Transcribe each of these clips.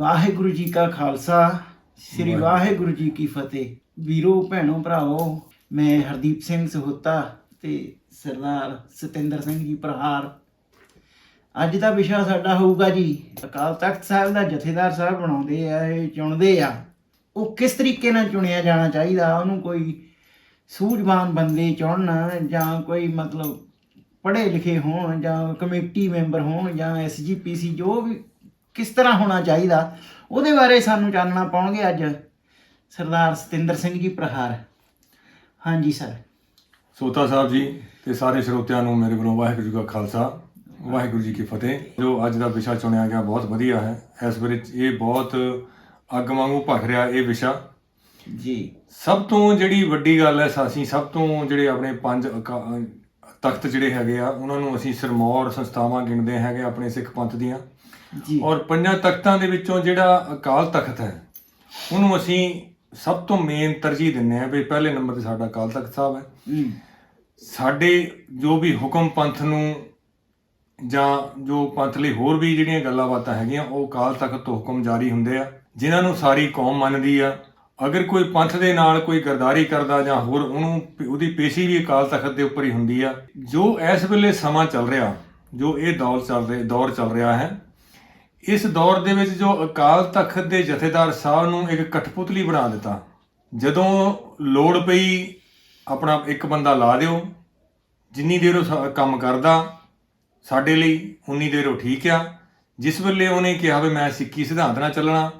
ਵਾਹਿਗੁਰੂ ਜੀ ਕਾ ਖਾਲਸਾ ਸ੍ਰੀ ਵਾਹਿਗੁਰੂ। ਜੀ ਕੀ ਫਤਿਹ। ਵੀਰੋ ਭੈਣੋ ਭਰਾਵੋ ਮੈਂ ਹਰਦੀਪ ਸਿੰਘ ਸਹੋਤਾ ਤੇ ਸਰਦਾਰ ਸਤਿੰਦਰ ਸਿੰਘ ਜੀ ਪ੍ਰਹਾਰ। ਅੱਜ ਦਾ ਵਿਸ਼ਾ ਸਾਡਾ ਹੋਊਗਾ ਜੀ ਅਕਾਲ ਤਖਤ ਸਾਹਿਬ ਦਾ ਜਥੇਦਾਰ ਸਾਹਿਬ ਬਣਾਉਂਦੇ ਆ ਇਹ ਚੁਣਦੇ ਆ। ਉਹ ਕਿਸ ਤਰੀਕੇ ਨਾਲ ਚੁਣਿਆ ਜਾਣਾ ਚਾਹੀਦਾ? ਉਹਨੂੰ ਕੋਈ ਸੂਝਵਾਨ ਬੰਦੇ ਚੁਣਨ ਜਾਂ ਕੋਈ ਮਤਲਬ ਪੜ੍ਹੇ ਲਿਖੇ ਹੋਣ ਜਾਂ ਕਮੇਟੀ ਮੈਂਬਰ ਹੋਣ ਜਾਂ ਐਸਜੀਪੀਸੀ ਜੋ ਵੀ ਕਿਸ ਤਰ੍ਹਾਂ ਹੋਣਾ ਚਾਹੀਦਾ ਉਹਦੇ ਬਾਰੇ ਸਾਨੂੰ ਜਾਣਨਾ ਪਾਉਣਗੇ ਅੱਜ ਸਰਦਾਰ ਸਤਿੰਦਰ ਸਿੰਘ ਜੀ ਪ੍ਰਹਾਰ। ਹਾਂਜੀ ਸਰ। ਸੋਤਾ ਸਾਹਿਬ ਜੀ ਤੇ ਸਾਰੇ ਸਰੋਤਿਆਂ ਨੂੰ ਮੇਰੇ ਵੱਲੋਂ ਵਾਹਿਗੁਰੂ ਜੀ ਕਾ ਖਾਲਸਾ ਵਾਹਿਗੁਰੂ ਜੀ ਕੀ ਫਤਿਹ। ਜੋ ਅੱਜ ਦਾ ਵਿਸ਼ਾ ਚੁਣਿਆ ਗਿਆ ਬਹੁਤ ਵਧੀਆ ਹੈ। ਇਸ ਵੇਲੇ ਇਹ ਬਹੁਤ ਅੱਗ ਵਾਂਗੂ ਭਖ ਰਿਹਾ ਇਹ ਵਿਸ਼ਾ। ਜੀ। ਸਭ ਤੋਂ ਜਿਹੜੀ ਵੱਡੀ ਗੱਲ ਹੈ ਅਸੀਂ ਸਭ ਤੋਂ ਜਿਹੜੇ ਆਪਣੇ ਪੰਜ ਤਖਤ ਜਿਹੜੇ ਹੈਗੇ ਆ ਉਹਨਾਂ ਨੂੰ ਅਸੀਂ ਸਰਮੌਰ ਸੰਸਥਾਵਾਂ ਗਿਣਦੇ ਹੈਗੇ ਆਪਣੇ ਸਿੱਖ ਪੰਥ ਦੀਆਂ। ਜੀ। ਔਰ ਪੰਜਾਂ ਤਖਤਾਂ ਦੇ ਵਿੱਚੋਂ ਜਿਹੜਾ ਅਕਾਲ ਤਖਤ ਹੈ ਉਹਨੂੰ ਅਸੀਂ ਸਭ ਤੋਂ ਮੇਨ ਤਰਜੀਹ ਦਿੰਦੇ ਆ ਵੀ ਪਹਿਲੇ ਨੰਬਰ ਤੇ ਸਾਡਾ ਅਕਾਲ ਤਖਤ ਸਾਹਿਬ ਹੈ। ਸਾਡੇ ਜੋ ਵੀ ਹੁਕਮ ਪੰਥ ਨੂੰ ਜਾਂ ਜੋ ਪੰਥ ਲਈ ਹੋਰ ਵੀ ਜਿਹੜੀਆਂ ਗੱਲਾਂ ਬਾਤਾਂ ਹੈਗੀਆਂ ਉਹ ਅਕਾਲ ਤਖਤ ਤੋਂ ਹੁਕਮ ਜਾਰੀ ਹੁੰਦੇ ਆ ਜਿਨ੍ਹਾਂ ਨੂੰ ਸਾਰੀ ਕੌਮ ਮੰਨਦੀ ਆ। ਅਗਰ ਕੋਈ ਪੰਥ ਦੇ ਨਾਲ ਕੋਈ ਗਰਦਾਰੀ ਕਰਦਾ ਜਾਂ ਹੋਰ ਉਹਨੂੰ ਉਹਦੀ ਪੇਸ਼ੀ ਵੀ ਅਕਾਲ ਤਖਤ ਦੇ ਉੱਪਰ ਹੀ ਹੁੰਦੀ ਆ। ਜੋ ਇਸ ਵੇਲੇ ਸਮਾਂ ਚੱਲ ਰਿਹਾ ਜੋ ਇਹ ਦੌਰ ਚੱਲ ਰਿਹਾ ਦੌਰ ਚੱਲ ਰਿਹਾ ਹੈ ਇਸ ਦੌਰ ਦੇ ਵਿੱਚ ਜੋ ਅਕਾਲ ਤਖਤ ਦੇ ਜਥੇਦਾਰ ਸਾਹਿਬ ਨੂੰ ਇੱਕ ਕਠਪੁਤਲੀ ਬਣਾ ਦਿੱਤਾ, ਜਦੋਂ ਲੋੜ ਪਈ ਆਪਣਾ ਇੱਕ ਬੰਦਾ ਲਾ ਦਿਓ, ਜਿੰਨੀ ਦੇਰ ਉਹ ਸਾ- ਕੰਮ ਕਰਦਾ ਸਾਡੇ ਲਈ, ਉਨੀ ਦੇਰ ਉਹ ਠੀਕ ਆ। ਜਿਸ ਵੇਲੇ ਉਹਨੇ ਕਿਹਾ ਵੀ ਮੈਂ ਸਿੱਖੀ ਸਿਧਾਂਤ ਨਾਲ ਚੱਲਣਾ,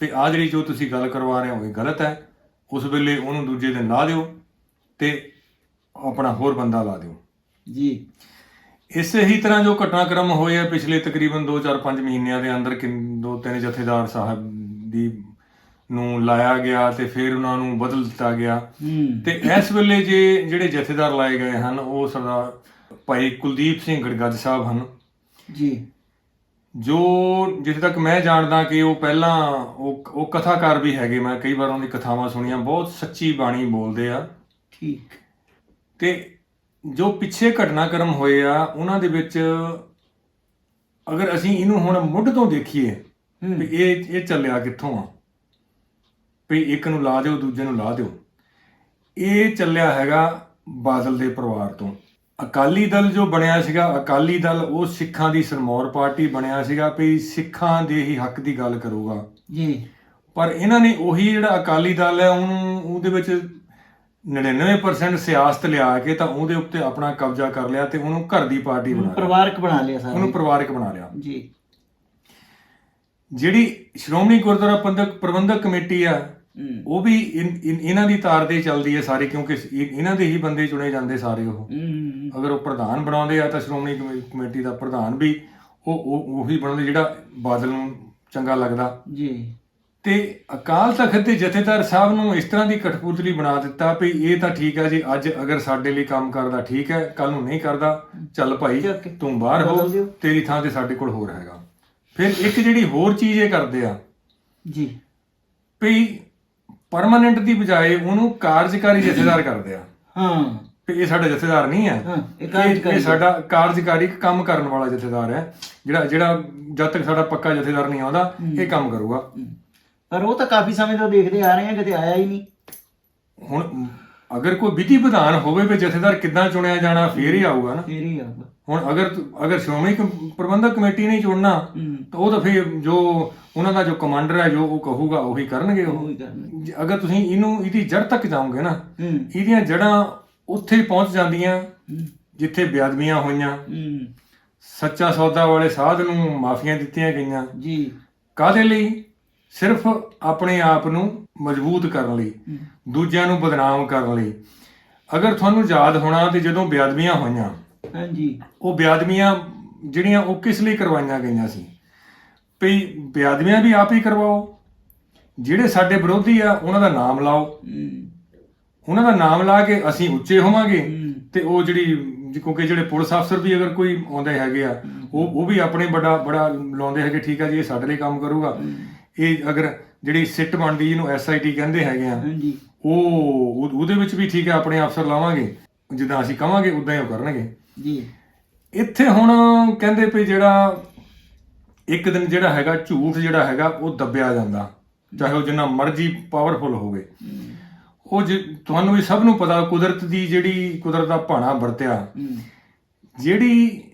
ਵੀ ਆ ਜਿਹੜੀ ਜੋ ਤੁਸੀਂ ਗੱਲ ਕਰਵਾ ਰਹੇ ਹੋ ਇਹ ਗਲਤ ਹੈ, ਉਸ ਵੇਲੇ ਉਹਨੂੰ ਦੂਜੇ ਦਿਨ ਲਾ ਦਿਓ ਤੇ ਆਪਣਾ ਹੋਰ ਬੰਦਾ ਲਾ ਦਿਓ। ਜੀ। ਇਸੇ ਹੀ ਤਰ੍ਹਾਂ ਜੋ ਘਟਨਾਕ੍ਰਮ ਹੋਏ ਆ ਪਿਛਲੇ ਤਕਰੀਬਨ 2-4-5 ਮਹੀਨਿਆਂ ਦੇ ਅੰਦਰ ਦੋ ਤਿੰਨ ਜਥੇਦਾਰ ਸਾਹਿਬ ਦੀ ਨੂੰ ਲਾਇਆ ਗਿਆ ਤੇ ਫਿਰ ਉਹਨਾਂ ਨੂੰ ਬਦਲ ਦਿੱਤਾ ਗਿਆ। ਤੇ ਇਸ ਵੇਲੇ ਜੇ ਜਿਹੜੇ ਜਥੇਦਾਰ ਲਾਏ ਗਏ ਹਨ ਉਹ ਸਰਦਾਰ ਭਾਈ ਕੁਲਦੀਪ ਸਿੰਘ ਗੜਗੱਜ ਸਾਹਿਬ ਹਨ। ਜੀ। ਜੋ ਜਿੱਥੇ ਤੱਕ ਮੈਂ ਜਾਣਦਾ ਕਿ ਉਹ ਪਹਿਲਾਂ ਉਹ ਉਹ ਕਥਾਕਾਰ ਵੀ ਹੈਗੇ ਮੈਂ ਕਈ ਵਾਰ ਉਹਨਾਂ ਦੀ ਕਥਾਵਾਂ ਸੁਣੀਆਂ ਬਹੁਤ ਸੱਚੀ ਬਾਣੀ ਬੋਲਦੇ ਆ। ਠੀਕ। ਤੇ ਜੋ ਪਿੱਛੇ ਘਟਨਾਕ੍ਰਮ ਹੋਏ ਆ ਉਹਨਾਂ ਦੇ ਵਿੱਚ ਅਗਰ ਅਸੀਂ ਇਹਨੂੰ ਹੁਣ ਮੁੱਢ ਤੋਂ ਦੇਖੀਏ ਵੀ ਇਹ ਇਹ ਚੱਲਿਆ ਕਿੱਥੋਂ ਆ? ਵੀ ਇੱਕ ਨੂੰ ਲਾ ਦਿਓ ਦੂਜੇ ਨੂੰ ਲਾ ਦਿਓ। ਇਹ ਚੱਲਿਆ ਹੈਗਾ ਬਾਦਲ ਦੇ ਪਰਿਵਾਰ ਤੋਂ। ਅਕਾਲੀ ਦਲ ਜੋ ਬਣਿਆ ਸੀਗਾ ਅਕਾਲੀ ਦਲ ਉਹ ਸਿੱਖਾਂ ਦੀ ਸਰਮੌਰ ਪਾਰਟੀ ਬਣਿਆ ਸੀਗਾ ਵੀ ਸਿੱਖਾਂ ਦੇ ਹੀ ਹੱਕ ਦੀ ਗੱਲ ਕਰੂਗਾ। ਜੀ। ਪਰ ਇਹਨਾਂ ਨੇ ਉਹੀ ਜਿਹੜਾ ਅਕਾਲੀ ਦਲ ਹੈ ਉਹਨੂੰ ਉਹਦੇ ਵਿੱਚ 99% ਸਿਆਸਤ ਲਿਆ ਕੇ ਤਾਂ ਉਹਦੇ ਉੱਤੇ ਆਪਣਾ ਕਬਜ਼ਾ ਕਰ ਲਿਆ ਤੇ ਉਹਨੂੰ ਘਰ ਦੀ ਪਾਰਟੀ ਬਣਾ ਲਿਆ। ਪਰਿਵਾਰਕ ਬਣਾ ਲਿਆ ਸਾਰਾ ਉਹਨੂੰ ਪਰਿਵਾਰਕ ਬਣਾ ਲਿਆ। ਜੀ। ਜਿਹੜੀ ਸ਼੍ਰੋਮਣੀ ਗੁਰਦੁਆਰਾ ਪ੍ਰਬੰਧਕ ਪ੍ਰਬੰਧਕ ਕਮੇਟੀ ਆ ਉਹ ਵੀ ਇਹਨਾਂ ਦੀ ਤਾਰ ਤੇ ਚੱਲਦੀ ਹੈ ਸਾਰੇ ਕਿਉਂਕਿ ਇਹ- ਇਹਨਾਂ ਦੇ ਹੀ ਬੰਦੇ ਚੁਣੇ ਜਾਂਦੇ ਸਾਰੇ ਉਹ। ਅਗਰ ਉਹ ਪ੍ਰਧਾਨ ਬਣਾਉਂਦੇ ਆ ਤਾਂ ਸ਼੍ਰੋਮਣੀ ਕਮੇ- ਕਮੇਟੀ ਦਾ ਪ੍ਰਧਾਨ ਵੀ ਉਹ ਉਹ ਉਹੀ ਬਣਾਉਂਦੇ ਜਿਹੜਾ ਬਾਦਲ ਨੂੰ ਚੰਗਾ ਲੱਗਦਾ। ਜੀ। ਤੇ ਅਕਾਲ ਤਖਤ ਦੇ ਜਥੇਦਾਰ ਸਾਹਿਬ ਨੂੰ ਇਸ ਤਰ੍ਹਾਂ ਦੀ ਕਠਪੁਤਲੀ ਬਣਾ ਦਿੱਤਾ ਵੀ ਇਹ ਤਾਂ ਠੀਕ ਹੈ ਜੀ ਅੱਜ ਅਗਰ ਸਾਡੇ ਲਈ ਕੰਮ ਕਰਦਾ ਠੀਕ ਹੈ ਕੱਲ ਨੂੰ ਨਹੀਂ ਕਰਦਾ ਚੱਲ ਭਾਈ ਤੂੰ ਬਾਹਰ ਹੋ। ਤੇਰੀ ਥਾਂ ਤੇ ਸਾਡੇ ਕੋਲ ਹੋਰ ਹੈਗਾ। ਫਿਰ ਇੱਕ ਜਿਹੜੀ ਹੋਰ ਚੀਜ਼ ਇਹ ਕਰਦੇ ਆ ਜੀ। ਵੀ ਪਰਮਾਨੈਂਟ ਦੀ ਬਜਾਏ ਉਹਨੂੰ ਕਾਰਜਕਾਰੀ ਜਥੇਦਾਰ ਕਰਦੇ ਆ। ਹਾਂ। ਇਹ ਸਾਡਾ ਜਥੇਦਾਰ ਨਹੀਂ ਹੈ। ਇਹ ਸਾਡਾ ਕਾਰਜਕਾਰੀ ਕੰਮ ਕਰਨ ਵਾਲਾ ਜਥੇਦਾਰ ਹੈ। ਜਿਹੜਾ ਜਿਹੜਾ ਜਦ ਤੱਕ ਸਾਡਾ ਪੱਕਾ ਜਥੇਦਾਰ ਨਹੀਂ ਆਉਂਦਾ ਇਹ ਕੰਮ ਕਰੂਗਾ। ਪਰ ਉਹ ਤਾਂ ਕਾਫੀ ਸਮੇਂ ਤੋਂ ਦੇਖਦੇ ਆ ਰਹੇ ਆ ਕਿਤੇ ਆਇਆ ਹੀ ਨਹੀਂ। ਹੁਣ ਅਗਰ ਕੋਈ ਵਿਧੀ ਵਿਧਾਨ ਹੋਵੇ ਵੀ ਜਥੇਦਾਰ ਕਿੱਦਾਂ ਚੁਣਿਆ ਜਾਣਾ ਫੇਰ ਹੀ ਆਊਗਾ ਨਾ। ਫੇਰ ਹੀ ਆਊਗਾ। ਹੁਣ ਅਗਰ ਅਗਰ ਸ਼੍ਰੋਮਣੀ ਕਮ- ਪ੍ਰਬੰਧਕ ਕਮੇਟੀ ਨਹੀਂ ਚੁਣਨਾ ਤਾਂ ਉਹ ਤਾਂ ਫੇਰ ਜੋ ਉਹਨਾਂ ਦਾ ਜੋ ਕਮਾਂਡਰ ਹੈ ਜੋ ਉਹ ਕਹੂਗਾ ਉਹੀ ਕਰਨਗੇ ਉਹ। ਉਹ ਹੀ ਕਰਨਾ ਜੇ ਅਗਰ ਤੁਸੀਂ ਇਹਨੂੰ ਇਹਦੀ ਜੜ ਤੱਕ ਜਾਓਗੇ ਨਾ ਇਹਦੀਆਂ ਜੜਾਂ ਉੱਥੇ ਹੀ ਪਹੁੰਚ ਜਾਂਦੀਆਂ ਹਮ, ਜਿੱਥੇ ਬੇਅਦਬੀਆਂ ਹੋਈਆਂ। ਸੱਚਾ ਸੌਦਾ ਵਾਲੇ ਸਾਧ ਨੂੰ ਮਾਫੀਆਂ ਦਿੱਤੀਆਂ ਗਈਆਂ। ਜੀ। ਕਾਦੇ ਲਈ? ਸਿਰਫ ਆਪਣੇ ਆਪ ਨੂੰ ਮਜ਼ਬੂਤ ਕਰਨ ਲਈ ਦੂਜਿਆਂ ਨੂੰ ਬਦਨਾਮ ਕਰਨ ਲਈ। ਅਗਰ ਤੁਹਾਨੂੰ ਯਾਦ ਹੋਣਾ ਤੇ ਜਦੋਂ ਬੇਅਦਬੀਆਂ ਹੋਈਆਂ ਹਾਂਜੀ। ਉਹ ਬੇਅਦਬੀਆਂ ਜਿਹੜੀਆਂ ਉਹ ਕਿਸ ਲਈ ਕਰਵਾਈਆਂ ਗਈਆਂ ਸੀ? ਵੀ ਬੇਅਦਬੀਆਂ ਵੀ ਆਪ ਹੀ ਕਰਵਾਓ ਜਿਹੜੇ ਸਾਡੇ ਵਿਰੋਧੀ ਆ ਉਹਨਾਂ ਦਾ ਨਾਮ ਲਾਓ। ਉਹਨਾਂ ਦਾ ਨਾਮ ਲਾ ਕੇ ਅਸੀਂ ਉੱਚੇ ਹੋਵਾਂਗੇ ਤੇ ਉਹ ਜਿਹੜੀ ਕਿਉਂਕਿ ਜਿਹੜੇ ਪੁਲਿਸ ਅਫਸਰ ਵੀ ਅਗਰ ਕੋਈ ਆਉਂਦੇ ਹੈਗੇ ਆ ਉਹ ਉਹ ਵੀ ਆਪਣੇ ਬੜਾ ਬੜਾ ਲਾਉਂਦੇ ਹੈਗੇ ਠੀਕ ਆ ਜੀ ਇਹ ਸਾਡੇ ਲਈ ਕੰਮ ਕਰੂਗਾ। ਇਹ ਅਗਰ ਜਿਹੜੀ ਸਿੱਟ ਬਣਦੀ ਇਹਨੂੰ ਐਸਆਈਟੀ ਕਹਿੰਦੇ ਹੈਗੇ ਆ ਹਾਂਜੀ। ਉਹ ਉਹ- ਉਹਦੇ ਵਿੱਚ ਵੀ ਠੀਕ ਹੈ ਆਪਣੇ ਅਫਸਰ ਲਾਵਾਂਗੇ। ਜਿੱਦਾਂ ਅਸੀਂ ਕਵਾਂਗੇ ਉਦਾਂ ਹੀ ਉਹ ਕਰਨਗੇ। ਜੀ। ਇੱਥੇ ਹੁਣ ਕਹਿੰਦੇ ਵੀ ਜਿਹੜਾ ਇੱਕ ਦਿਨ ਜਿਹੜਾ ਹੈਗਾ ਝੂਠ ਜਿਹੜਾ ਹੈਗਾ ਉਹ ਦੱਬਿਆ ਜਾਂਦਾ। ਚਾਹੇ ਉਹ ਜਿੰਨਾ ਮਰਜ਼ੀ ਪਾਵਰਫੁਲ ਹੋਵੇ। ਉਹ ਜੇ ਤੁਹਾਨੂੰ ਵੀ ਸਭ ਨੂੰ ਪਤਾ ਕੁਦਰਤ ਦੀ ਜਿਹੜੀ ਕੁਦਰਤ ਦਾ ਭਾਣਾ ਵਰਤਿਆ ਜਿਹੜੀ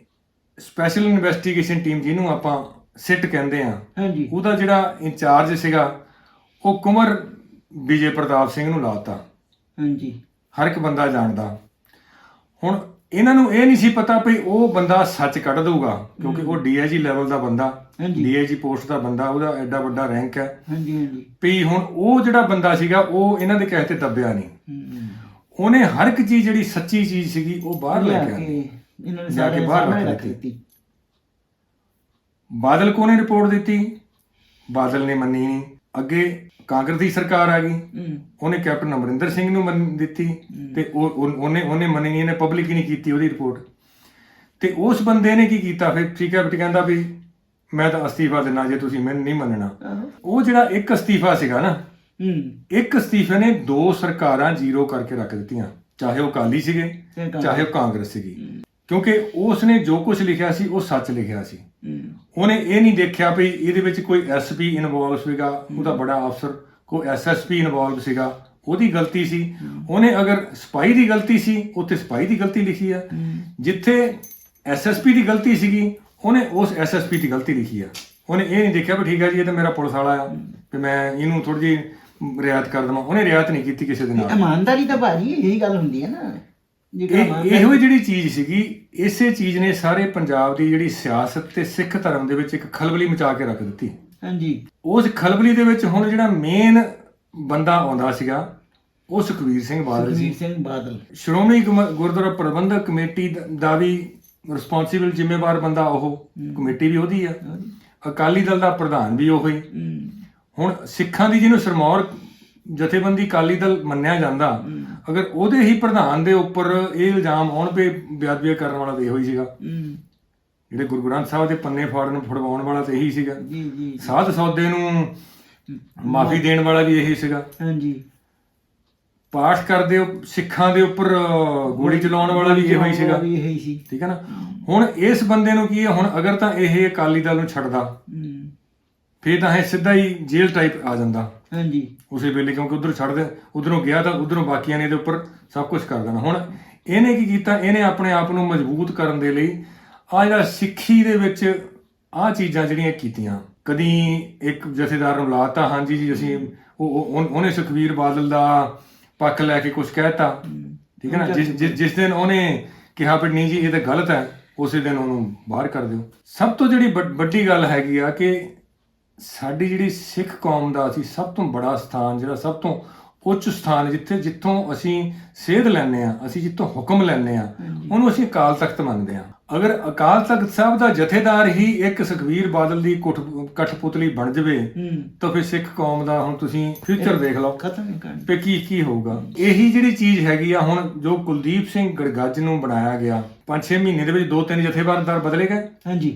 ਸਪੈਸ਼ਲ ਇਨਵੈਸਟੀਗੇਸ਼ਨ ਟੀਮ ਜਿਹਨੂੰ ਆਪਾਂ ਸਿੱਟ ਕਹਿੰਦੇ ਆ। ਹਾਂਜੀ। ਉਹਦਾ ਜਿਹੜਾ ਇੰਚਾਰਜ ਸੀਗਾ ਉਹ ਕੁਮਰ ਵਿਜੇ ਪ੍ਰਤਾਪ ਸਿੰਘ ਨੂੰ ਲਾਤਾ। ਹਾਂਜੀ। ਹਰ ਇੱਕ ਬੰਦਾ ਜਾਣਦਾ। ਹੁਣ ਇਹਨਾਂ ਨੂੰ ਇਹ ਨਹੀਂ ਸੀ ਪਤਾ ਵੀ ਉਹ ਬੰਦਾ ਸੱਚ ਕੱਢ ਦਊਗਾ ਕਿਉਂਕਿ ਉਹ ਡੀਆਈਜੀ ਲੈਵਲ ਦਾ ਬੰਦਾ ਹਾਂਜੀ। ਡੀਆਈਜੀ ਪੋਸਟ ਦਾ ਬੰਦਾ ਉਹਦਾ ਐਡਾ ਵੱਡਾ ਰੈਂਕ ਹੈ। ਹਾਂਜੀ ਹਾਂਜੀ। ਵੀ ਹੁਣ ਉਹ ਜਿਹੜਾ ਬੰਦਾ ਸੀਗਾ ਉਹ ਇਹਨਾਂ ਦੇ ਕਹੇ ਤੇ ਦੱਬਿਆ ਨਹੀਂ। ਹੂੰ ਉਹਨੇ ਹਰ ਇੱਕ ਚੀਜ਼ ਜਿਹੜੀ ਸੱਚੀ ਚੀਜ਼ ਸੀਗੀ ਉਹ ਬਾਹਰ ਲੈ ਕੇ ਆਈ ਇਹਨਾਂ ਨੇ ਕੇ ਸਾਰੇ ਬਾਹਰ ਸਾਹਮਣੇ ਰੱਖ ਰੱਖ ਦਿੱਤੀ। ਬਾਦਲ ਕੋ ਨੇ ਰਿਪੋਰਟ ਦਿੱਤੀ? ਬਾਦਲ ਨੇ ਮੰਨੀ ਨਹੀਂ। ਅੱਗੇ ਕਾਂਗਰਸ ਦੀ ਸਰਕਾਰ ਆ ਗਈ। ਉਹਨੇ ਕੈਪਟਨ ਅਮਰਿੰਦਰ ਸਿੰਘ ਨੂੰ ਮੰਨ ਦਿੱਤੀ ਤੇ ਉਹ ਉਹ- ਉਹਨੇ ਉਹਨੇ ਮੰਨੀ ਨਹੀਂ ਇਹਨੇ ਪਬਲਿਕ ਹੀ ਨਹੀਂ ਕੀਤੀ ਉਹਦੀ ਰਿਪੋਰਟ। ਤੇ ਉਸ ਬੰਦੇ ਨੇ ਕੀ ਕੀਤਾ? ਫਿਰ ਠੀਕ ਹੈ ਵੀ ਕਹਿੰਦਾ ਵੀ ਮੈਂ ਤਾਂ ਅਸਤੀਫਾ ਦਿੰਦਾ ਜੇ ਤੁਸੀਂ ਮੈਨੂੰ ਨਹੀਂ ਮੰਨਣਾ। ਉਹ ਜਿਹੜਾ ਇੱਕ ਅਸਤੀਫਾ ਸੀਗਾ ਨਾ ਇੱਕ ਅਸਤੀਫੇ ਨੇ ਦੋ ਸਰਕਾਰਾਂ ਜ਼ੀਰੋ ਕਰਕੇ ਰੱਖ ਦਿੱਤੀਆਂ। ਚਾਹੇ ਉਹ ਕਾਲੀ ਸੀਗੇ। ਚਾਹੇ ਉਹ ਕਾਂਗਰਸ ਸੀਗੀ। ਕਿਉਂਕਿ ਉਸ ਨੇ ਜੋ ਕੁਝ ਲਿਖਿਆ ਸੀ ਉਹ ਸੱਚ ਲਿਖਿਆ ਸੀ। ਉਹਨੇ ਇਹ ਨਹੀਂ ਦੇਖਿਆ ਵੀ ਇਹਦੇ ਵਿੱਚ ਕੋਈ ਐਸਪੀ ਇਨਵੋਲਵ ਸੀਗਾ ਉਹਦਾ ਬੜਾ ਅਫਸਰ ਕੋਈ ਐਸਐਸਪੀ ਇਨਵੋਲਵ ਸੀਗਾ ਉਹਦੀ ਗਲਤੀ ਸੀ। ਉਹਨੇ ਅਗਰ ਸਪਾਈ ਦੀ ਗਲਤੀ ਸੀ ਉੱਥੇ ਸਪਾਈ ਦੀ ਗਲਤੀ ਲਿਖੀ ਆ। ਜਿੱਥੇ ਐਸਐਸਪੀ ਦੀ ਗਲਤੀ ਸੀਗੀ ਉਹਨੇ ਉਸ ਐਸਐਸਪੀ ਦੀ ਗਲਤੀ ਲਿਖੀ ਆ। ਉਹਨੇ ਇਹ ਨਹੀਂ ਦੇਖਿਆ ਵੀ ਠੀਕ ਆ ਜੀ ਇਹ ਤਾਂ ਮੇਰਾ ਪੁਲਿਸ ਵਾਲਾ ਆ ਵੀ ਮੈਂ ਇਹਨੂੰ ਥੋੜੀ ਜਿਹੀ ਰਿਆਇਤ ਕਰ ਦਵਾਂ। ਉਹਨੇ ਰਿਆਇਤ ਨਹੀਂ ਕੀਤੀ ਕਿਸੇ ਦੇ ਨਾਲ। ਇਮਾਨਦਾਰੀ ਤਾਂ ਭਾਜੀ ਇਹੀ ਗੱਲ ਹੁੰਦੀ ਹੈ ਨਾ। ਜਿਹੜਾ ਇਹ ਜਿਹੜੀ ਚੀਜ਼ ਸੀਗੀ ਇਸੇ ਚੀਜ਼ ਨੇ ਸਾਰੇ ਪੰਜਾਬ ਦੀ ਜਿਹੜੀ ਸਿਆਸਤ ਤੇ ਸਿੱਖ ਧਰਮ ਦੇ ਵਿੱਚ ਇੱਕ ਖਲਬਲੀ ਮਚਾ ਕੇ ਰੱਖ ਦਿੱਤੀ। ਹਾਂਜੀ। ਉਸ ਖਲਬਲੀ ਦੇ ਵਿੱਚ ਹੁਣ ਜਿਹੜਾ ਮੇਨ ਬੰਦਾ ਆਉਂਦਾ ਸੀਗਾ ਉਹ ਸੁਖਵੀਰ ਸਿੰਘ ਬਾਦਲ ਸੀ ਸੁਖਬੀਰ ਸਿੰਘ ਬਾਦਲ। ਸ਼੍ਰੋਮਣੀ ਗੁਰਦੁਆਰਾ ਪ੍ਰਬੰਧਕ ਕਮੇਟੀ ਦ- ਦਾ ਵੀ ਰਿਸਪੌਂਸਿਬਲ ਜ਼ਿੰਮੇਵਾਰ ਬੰਦਾ ਉਹ ਕਮੇਟੀ ਵੀ ਉਹਦੀ ਆ। ਅਕਾਲੀ ਦਲ ਦਾ ਪ੍ਰਧਾਨ ਵੀ ਉਹ। ਹੀ। ਹੂੰ ਹੁਣ ਸਿੱਖਾਂ ਦੀ ਜਿਹਨੂੰ ਸਰਮੌਰ ਜਥੇਬੰਦੀ ਅਕਾਲੀ ਦਲ ਮੰਨਿਆ ਜਾਂਦਾ ਅਗਰ ਉਹਦੇ ਹੀ ਪ੍ਰਧਾਨ ਦੇ ਉੱਪਰ ਇਹ ਇਲਜ਼ਾਮ ਆਉਣ ਪਏ ਬੇਅਦਬੀ ਕਰਨ ਵਾਲਾ ਤੇ ਇਹੋ ਹੀ ਸੀਗਾ। ਹੂੰ। ਜਿਹੜੇ ਗੁਰੂ ਗ੍ਰੰਥ ਸਾਹਿਬ ਦੇ ਪੰਨੇ ਫਾੜਨ ਫੜਵਾਉਣ ਵਾਲਾ ਤੇ ਇਹੀ ਸੀਗਾ। ਜੀ ਜੀ। ਸਾਧ ਸੌਦੇ ਨੂੰ ਮਾਫੀ ਦੇਣ ਵਾਲਾ ਵੀ ਇਹੀ ਸੀਗਾ। ਹਾਂਜੀ। ਪਾਠ ਕਰਦੇ ਹੋ ਸਿੱਖਾਂ ਦੇ ਉੱਪਰ ਗੋਲੀ ਚਲਾਉਣ ਵਾਲਾ ਵੀ ਇਹੋ ਹੀ ਸੀਗਾ। ਵੀ ਇਹੀ ਸੀ। ਠੀਕ ਹੈ ਨਾ? ਹੁਣ ਇਸ ਬੰਦੇ ਨੂੰ ਕੀ ਹੈ? ਹੁਣ ਅਗਰ ਤਾਂ ਇਹ ਅਕਾਲੀ ਦਲ ਨੂੰ ਛੱਡਦਾ ਫੇਰ ਤਾਂ ਇਹ ਸਿੱਧਾ ਹੀ ਜੇਲ੍ਹ ਟਾਈਪ ਆ ਜਾਂਦਾ। ਹਾਂਜੀ। ਉਸੇ ਵੇਲੇ ਕਿਉਂਕਿ ਉਧਰ ਛੱਡ ਦੇ, ਉਧਰੋਂ ਗਿਆ ਤਾਂ ਉਧਰੋਂ ਬਾਕੀਆਂ ਨੇ ਇਹਦੇ ਉੱਪਰ ਸਭ ਕੁਝ ਕਰ ਦੇਣਾ। ਹੁਣ ਇਹਨੇ ਕੀ ਕੀਤਾ? ਇਹਨੇ ਆਪਣੇ ਆਪ ਨੂੰ ਮਜ਼ਬੂਤ ਕਰਨ ਦੇ ਲਈ ਆ ਜਿਹੜਾ ਸਿੱਖੀ ਦੇ ਵਿੱਚ ਆ ਚੀਜ਼ਾਂ ਜਿਹੜੀਆਂ ਕੀਤੀਆਂ। ਕਦੀ ਇੱਕ ਜਥੇਦਾਰ ਨੂੰ ਲਾਤਾ, ਹਾਂਜੀ ਜੀ, ਅਸੀਂ ਉਹ ਉਹਨੇ ਸੁਖਵੀਰ ਬਾਦਲ ਦਾ ਪੱਖ ਲੈ ਕੇ ਕੁਝ ਕਹਿਤਾ ਠੀਕ ਹੈ ਨਾ? ਜਿਸ ਜਿਸ- ਜਿਸ ਦਿਨ ਉਹਨੇ ਕਿਹਾ ਵੀ ਨਹੀਂ ਜੀ, ਇਹ ਤਾਂ ਗਲਤ ਹੈ, ਉਸੇ ਦਿਨ ਉਹਨੂੰ ਬਾਹਰ ਕਰ ਦਿਓ। ਸਭ ਤੋਂ ਜਿਹੜੀ ਵੱਡੀ ਗੱਲ ਹੈਗੀ ਆ ਕਿ ਸਾਡੀ ਜਿਹੜੀ ਸਿੱਖ ਕੌਮ ਦਾ ਅਸੀਂ ਸਭ ਤੋਂ ਬੜਾ ਸਥਾਨ ਜਿਹੜਾ ਸਭ ਤੋਂ ਉੱਚ ਸਥਾਨ ਜਿੱਥੇ ਜਿੱਥੋਂ ਅਸੀਂ ਸੇਧ ਲੈਂਦੇ ਆ ਅਸੀਂ ਜਿੱਥੋਂ ਹੁਕਮ ਲੈਂਦੇ ਆ ਉਹਨੂੰ ਅਸੀਂ ਅਕਾਲ ਤਖਤ ਮੰਨਦੇ ਆ ਅਗਰ ਅਕਾਲ ਤਖਤ ਸਾਹਿਬ ਦਾ ਜਥੇਦਾਰ ਹੀ ਇੱਕ ਸੁਖਵੀਰ ਬਾਦਲ ਦੀ ਕੁੱਠ ਕਠਪੁਤਲੀ ਬਣ ਜਵੇ ਤਾਂ ਫਿਰ ਸਿੱਖ ਕੌਮ ਦਾ ਹੁਣ ਤੁਸੀਂ ਫਿਊਚਰ ਦੇਖ ਲਓ। ਖਤਮ ਹੀ ਤੇ ਕੀ ਕੀ ਹੋਊਗਾ? ਇਹੀ ਜਿਹੜੀ ਚੀਜ਼ ਹੈਗੀ ਆ ਹੁਣ ਜੋ ਕੁਲਦੀਪ ਸਿੰਘ ਗੜਗੱਜ ਨੂੰ ਬਣਾਇਆ ਗਿਆ 5-6 ਮਹੀਨੇ ਦੇ ਵਿੱਚ ਦੋ ਤਿੰਨ ਜਥੇਦਾਰ ਬਦਲੇ ਗਏ। ਹਾਂਜੀ।